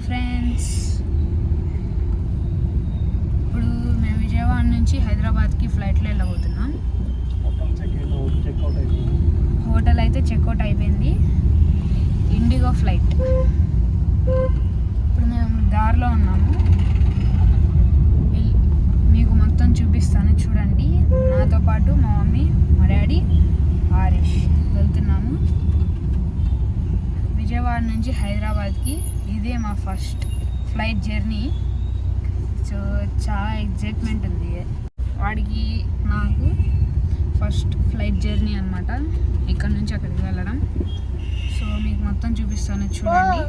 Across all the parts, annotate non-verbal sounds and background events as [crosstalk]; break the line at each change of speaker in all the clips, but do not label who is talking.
Hi friends ఇప్పుడు మేము విజయవాడ నుంచి హైదరాబాద్కి ఫ్లైట్లో వెళ్ళబోతున్నాం.
హోటల్
అయితే చెక్అవుట్ అయిపోయింది. ఇండిగో ఫ్లైట్ ఇప్పుడు మేము దారిలో ఉన్నాము. మీకు మొత్తం చూపిస్తాను చూడండి. నాతో పాటు మా మమ్మీ మా డాడీ ఆరిష్. వెళ్తున్నాము. విజయవాడ నుంచి హైదరాబాద్కి ఇదే మా ఫస్ట్ ఫ్లైట్ జర్నీ. సో చాలా ఎగ్జైట్మెంట్ ఉంది. వాడికి నాకు ఫస్ట్ ఫ్లైట్ జర్నీ అనమాట ఇక్కడ నుంచి అక్కడికి వెళ్ళడం. సో మీకు మొత్తం చూపిస్తాను. చూడండి.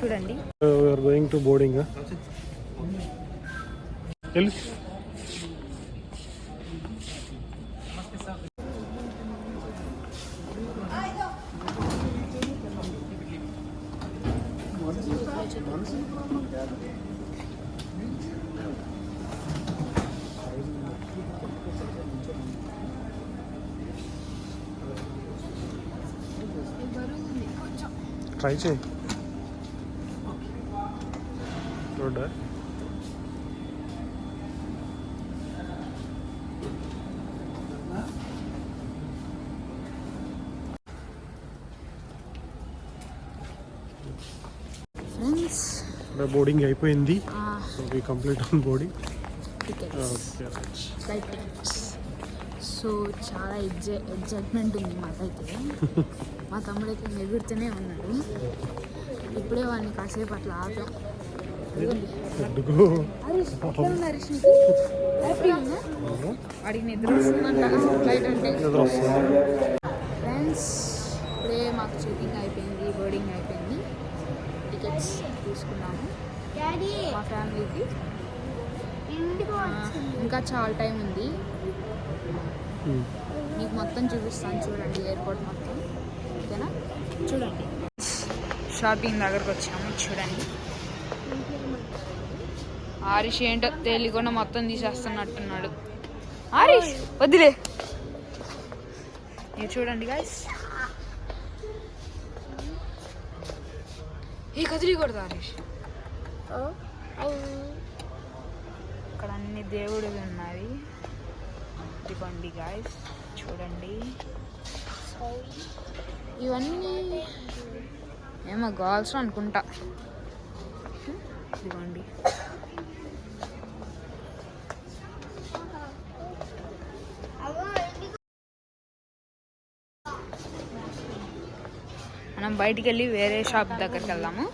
చూడండి.
We're going to boarding try చేయి. రోడ్డా బోర్డింగ్ అయిపోయింది. So
we
complete
on boarding so చాలా ఎగ్జై ఎగ్జైట్మెంట్ ఉంది మాకైతే. [laughs] మా తమ్ముడైతే ఎగురుతూనే ఉన్నాడు. ఇప్పుడే వాడిని కాసేపు అట్లా ఆపాం. ఫ్రెండ్స్ ఇప్పుడే మాకు చెకింగ్ అయిపోయింది బోర్డింగ్ అయిపోయింది టికెట్స్ తీసుకున్నాము మా ఫ్యామిలీకి ఇంకా చాలా టైం ఉంది మీకు మొత్తం చూపిస్తాను చూడండి ఎయిర్పోర్ట్ మొత్తం ఓకేనా చూడండి షాపింగ్ దగ్గరకు వచ్చాము చూడండి. హరీష్ ఏంటో తేలికుండా మొత్తం తీసేస్తున్నట్టున్నాడు. హరీష్ వదిలే మీరు చూడండి గాయస్ ఏ కదిలికూడదు హరీష్ ఇక్కడ అన్ని దేవుడు ఉన్నాయి. ఇదిగోండి గాయస్ చూడండి. ఇవన్నీ ఏమో గర్ల్స్ అనుకుంటా. ఇదిగోండి. మనం బయటికి వెళ్ళి వేరే షాప్ దగ్గరికి వెళ్దాము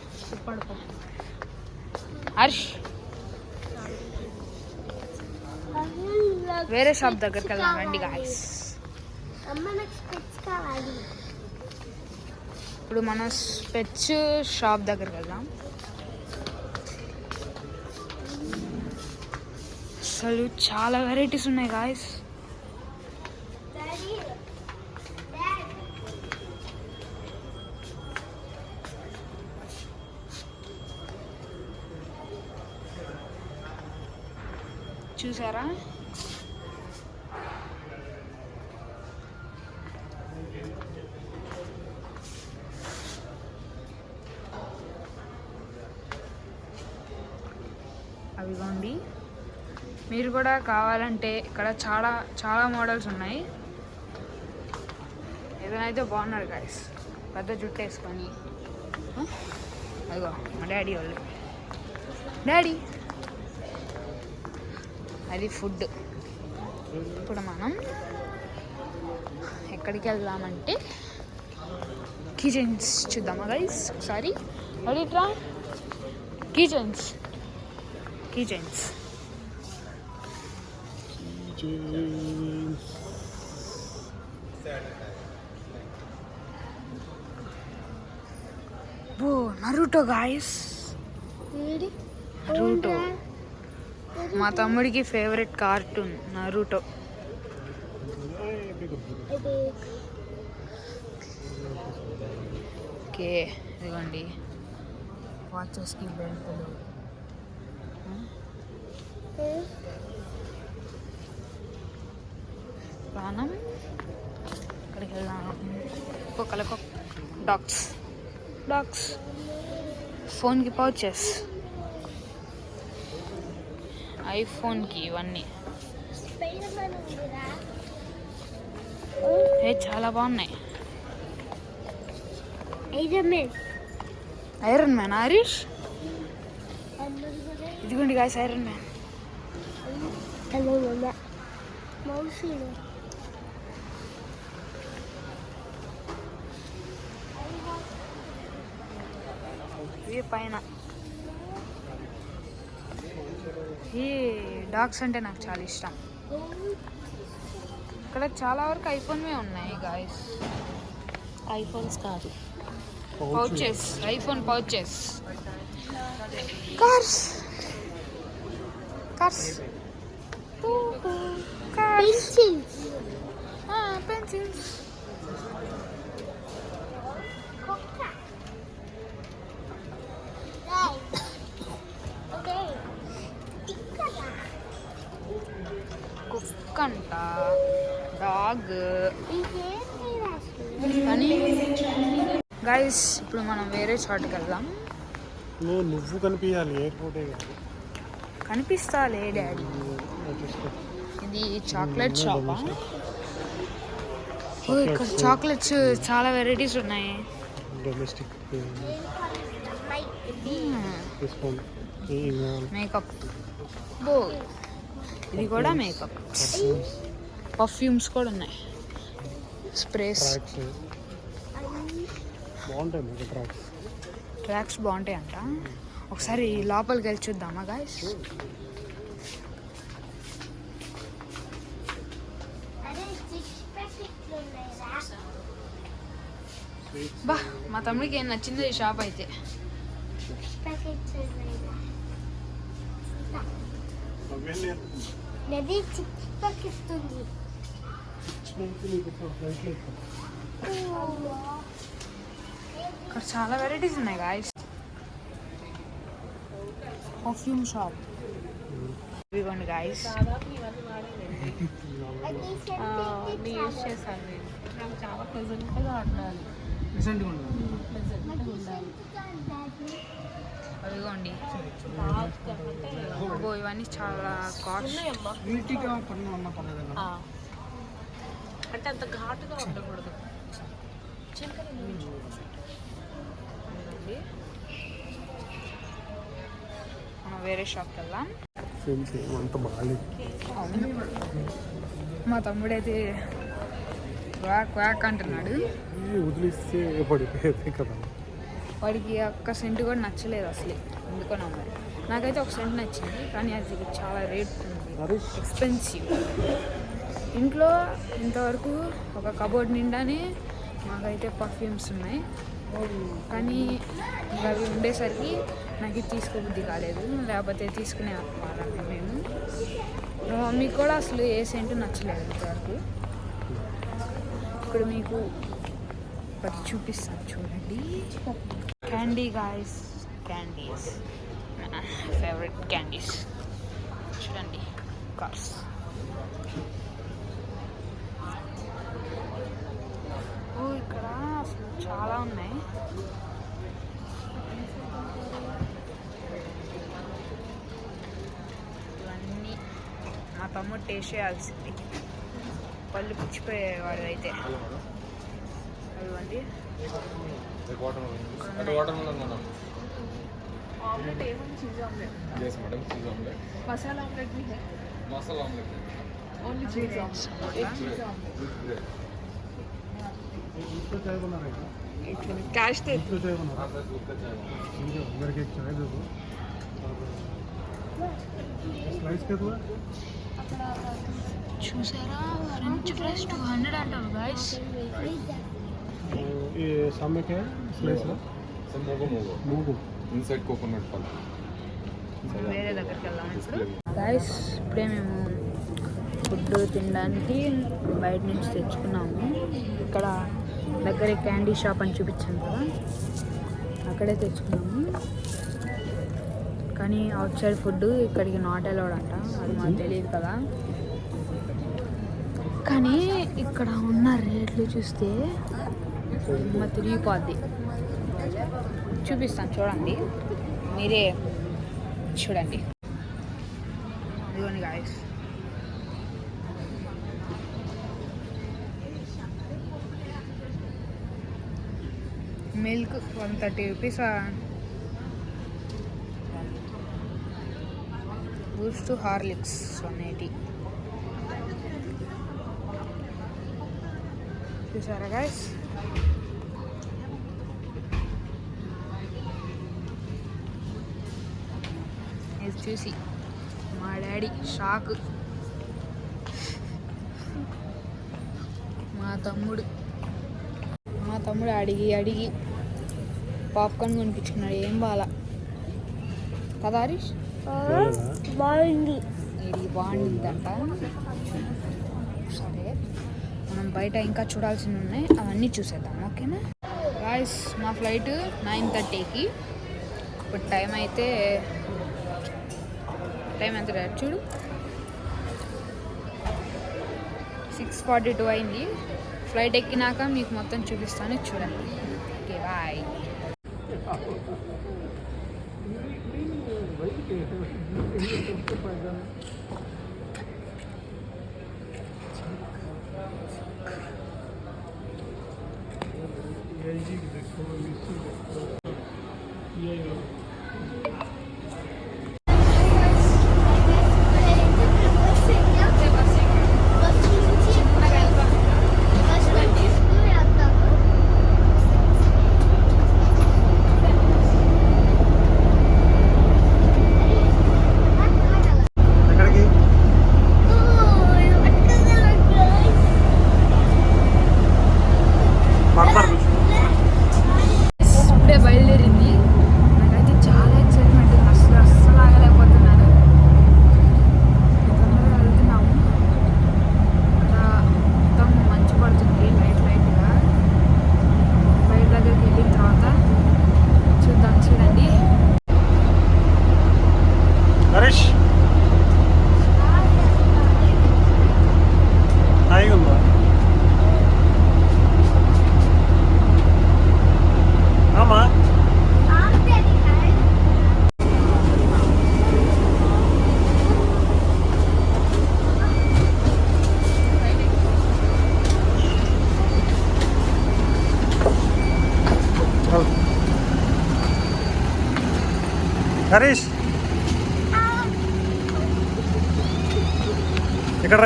హర్ష్. వేరే షాప్ దగ్గరికి వెళ్దాం రండి గాయస్ ఇప్పుడు మనం స్పెచ్ షాప్ దగ్గరికి వెళ్దాం అసలు చాలా వెరైటీస్ ఉన్నాయి గాయస్ చూసారా? అవిగోండి. మీరు కూడా కావాలంటే ఇక్కడ చాలా చాలా మోడల్స్ ఉన్నాయి. ఏదైనా బాగున్నారు గాయస్ పెద్ద జుట్టు వేసుకొని. అదిగో మా డాడీ వాళ్ళు. డాడీ! అది ఫుడ్. ఇప్పుడు మనం ఎక్కడికి వెళ్దామంటే కిచెన్స్ చూద్దామా గైస్ ఒకసారి అడిట్రా కిచెన్స్. కిచెన్స్. ఓ నరుటో గాయస్ నరుటో మా తమ్ముడికి ఫేవరెట్ కార్టూన్ నరూటో. ఓకే ఇదిగోండి. వాచెస్కి బెల్ట్లు ప్రాణం? ఇక్కడికి వెళ్దాం. కుక్కలకు డాగ్స్ డాగ్స్ ఫోన్కి పౌచెస్ ఐఫోన్కి ఇవన్నీ
స్పైడర్ మ్యాన్ ఉందిరా
ఏ చాలా బాగున్నాయి
iron man
iron man Harish
అమ్మది కూడా
ఇదిగోండి గాయస్ ఐరన్ మ్యాన్
హలో మమ్మ మౌసీ
ఇవి పైన ఈ డాగ్స్ అంటే నాకు చాలా ఇష్టం. ఇక్కడ చాలా వరకు ఐఫోన్వే ఉన్నాయి గాయస్
ఐఫోన్స్ కాదు.
Pouches iPhone pouches cars cars pencils pencils మనం వేరే చోటుకి వెళ్దాం.
నువ్వు నువ్వు కనిపించాలి ఎయిర్పోర్టే
కనిపిస్తాలే డాడీ. ఇది చాక్లెట్ షాపా? ఇక్కడ చాక్లెట్స్ చాలా వెరైటీస్ ఉన్నాయి.
Domestic
makeup. బో ఇది కూడా మేకప్. పర్ఫ్యూమ్స్ కూడా ఉన్నాయి. స్ప్రేస్.
బాగుంటాయి ట్రాక్స్?
ట్రాక్స్ బాగుంటాయి అంట ఒకసారి లోపలికి వెళ్ళి చూద్దామా గాయస్ బా మా తమ్ముడికి ఏం నచ్చిందో ఈ షాప్ అయితే.
నది చిక్స్
ఇక్కడ చాలా వెరైటీస్ ఉన్నాయి గాయస్ పర్ఫ్యూమ్ షాప్ ఇదిగోండి గాయస్
అది
యూస్ చేశాను నేను నాకు చాలా ప్రెజెంట్గా ఉండాలి.
అదిగోండి. అబ్బో ఇవన్నీ చాలా కాస్ట్.
అంటే అంత ఘాటుగా ఉండకూడదు.
ఇదిగోండి. వేరే షాప్కి వెళ్దాం. మా తమ్ముడైతే క్వాక్ క్వాక్ అంటున్నాడు.
వదిలిస్తే పడిపోయేది కదా.
వాడికి ఒక్క సెంట్ కూడా నచ్చలేదు అసలు. ఎందుకనో మరి. నాకైతే ఒక సెంట్ నచ్చింది కానీ అది చాలా రేట్ ఉంది. ఎక్స్పెన్సివ్ ఇంట్లో ఇంతవరకు ఒక కబోర్డ్ నిండానే మాకైతే పర్ఫ్యూమ్స్ ఉన్నాయి. కానీ అవి ఉండేసరికి నాకు ఇది తీసుకోబుద్ధి కాలేదు. లేకపోతే తీసుకునే వాళ్ళని మేము మీకు కూడా అసలు ఏ సెంటు నచ్చలేదు ఇంతవరకు ఇప్పుడు మీకు పది చూపిస్తాను చూడండి. Candy guys candies favourite candies చూడండి కార్స్ ఓ ఇక్కడ చాలా ఉన్నాయి. ఇవన్నీ మా తమ్ముడు టేస్ట్ చేయాల్సింది. పళ్ళు పుచ్చిపోయేవాడు అయితే
masala omelette masala omelette
only
cheese omelette
cheese omelette चाय बना रहे हैं
క్యాష్ తే
दूध का चाय बना
हाँ, sir, दूध का चाय बना।
ठीक है मेरे को एक चाय दे दो स्लाइस के दो
చూసారా ఫ్రెంచ్ ఫ్రైస్ టూ హండ్రెడ్ అంటారు గాయస్
ये सामने क्या है स्लाइस ना
Sir, mogo mogo.
मूंगू
Inside coconut pulp.
వేరే దగ్గరికి వెళ్దాం ఇప్పుడు గాయస్ ఇప్పుడే మేము ఫుడ్ తినడానికి బయట నుంచి తెచ్చుకున్నాము. ఇక్కడ దగ్గరే క్యాండీ షాప్ అని చూపించాను కదా. అక్కడే తెచ్చుకున్నాము. కానీ అవుట్ సైడ్ ఫుడ్ ఇక్కడికి నాట్ అలౌడ్ అంట. అది మాకు తెలియదు కదా. కానీ ఇక్కడ ఉన్న రేట్లు చూస్తే మా తిరిగిపోద్ది. చూపిస్తాను చూడండి. మీరే చూడండి. ఇదిగోండి guys milk one thirty rupees Boost Horlicks one eighty. చూసారా గాయస్ ఇది చూసి మా డాడీ షాక్. మా తమ్ముడు తమ్ముడు అడిగి అడిగి పాప్కార్న్ కొనిపించుకున్నాడు. ఏం బాలా? కదా హరీష్?
బాగుంది.
ఇది బాగుంటుందంట సరే మనం బయట ఇంకా చూడాల్సినవి ఉన్నాయి. అవన్నీ చూసేద్దాం ఓకేనా? గాయస్ మా ఫ్లైట్ నైన్ థర్టీకి. ఇప్పుడు టైం అయితే టైం ఎంత? చూడు. సిక్స్ ఫార్టీ టూ అయింది. ఫ్లైట్ ఎక్కినాక మీకు మొత్తం చూపిస్తాను చూడండి. ఓకే బాయ్
ఎక్కడికి
говориш? ఇక్కడ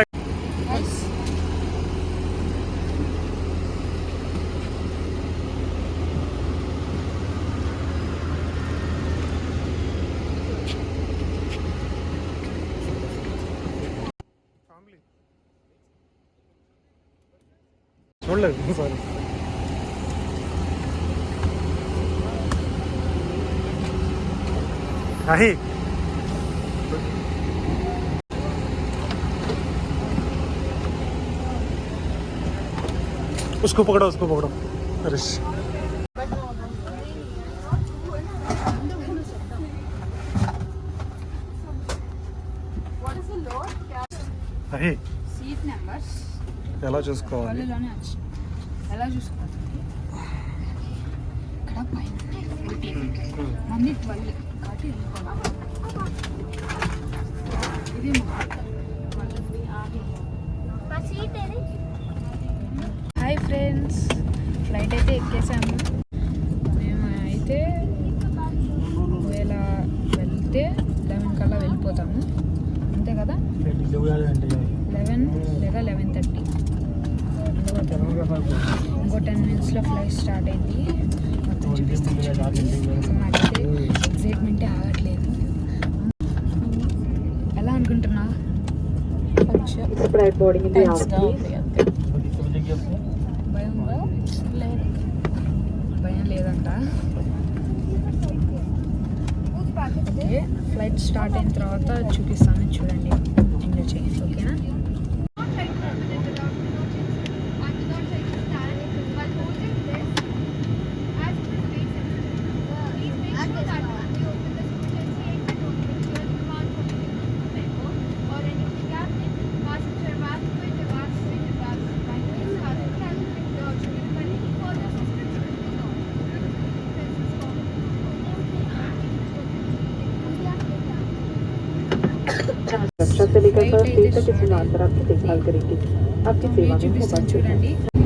उसको पकड़ो उसको पकड़ो अरे श- అహి
సీట్ నెంబర్స్
ఎలా చూసుకోవాలి
పళ్ళులోనే వచ్చి ఎలా చూసుకోవాలి ఇక్కడ పైన మంది ట్వెల్వ్ కాబట్టి వెళ్ళిపోవాలి ఇది అయితే ఎక్కేసాము. మేము అయితే ఒకవేళ వెళ్తే లెవెన్ కల్లా వెళ్ళిపోతాము. అంతే కదా? లెవెన్ లేదా లెవెన్ థర్టీ. ఇంకో టెన్ మినిట్స్లో ఫ్లైట్ స్టార్ట్ అయింది. మొత్తం చూపిస్తాను. నాకైతే ఎగ్జైట్మెంటే ఆగట్లేదు ఎలా అనుకుంటున్నా కొంచెం టెన్స్గా ఉంది అంతే భయం ఉందా? లేదు ఫ్లైట్ స్టార్ట్ అయిన తర్వాత చూపిస్తాను. చూడండి. ఎంజాయ్ చేయండి ఓకేనా?
Thank you. डॉक्टर देखभाल करेंगे। आपकी सेवा में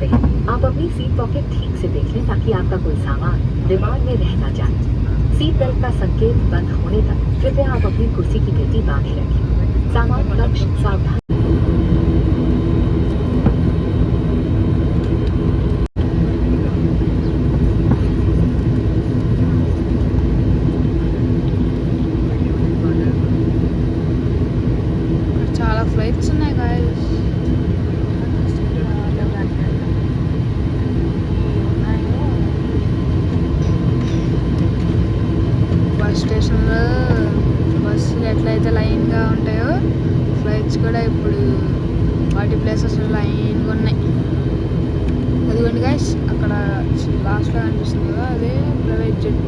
सकते हैं। आप अपनी सीट पॉकेट ठीक से देख लें ताकि आपका कोई सामान दिमाग में रह ना जाए। सीट बेल्ट का संकेत बंद होने तक कृपया आप अपनी कुर्सी की गति बांधे रखें सामान कक्ष सावधान లైన్గా ఉంటాయో? ఫ్లైట్స్ కూడా ఇప్పుడు వాటి ప్లేసెస్ లైన్గా ఉన్నాయి. అదిగోండి గాయస్ అక్కడ లాస్ట్లో కనిపిస్తుంది కదా అదే ప్రైవేట్ జెట్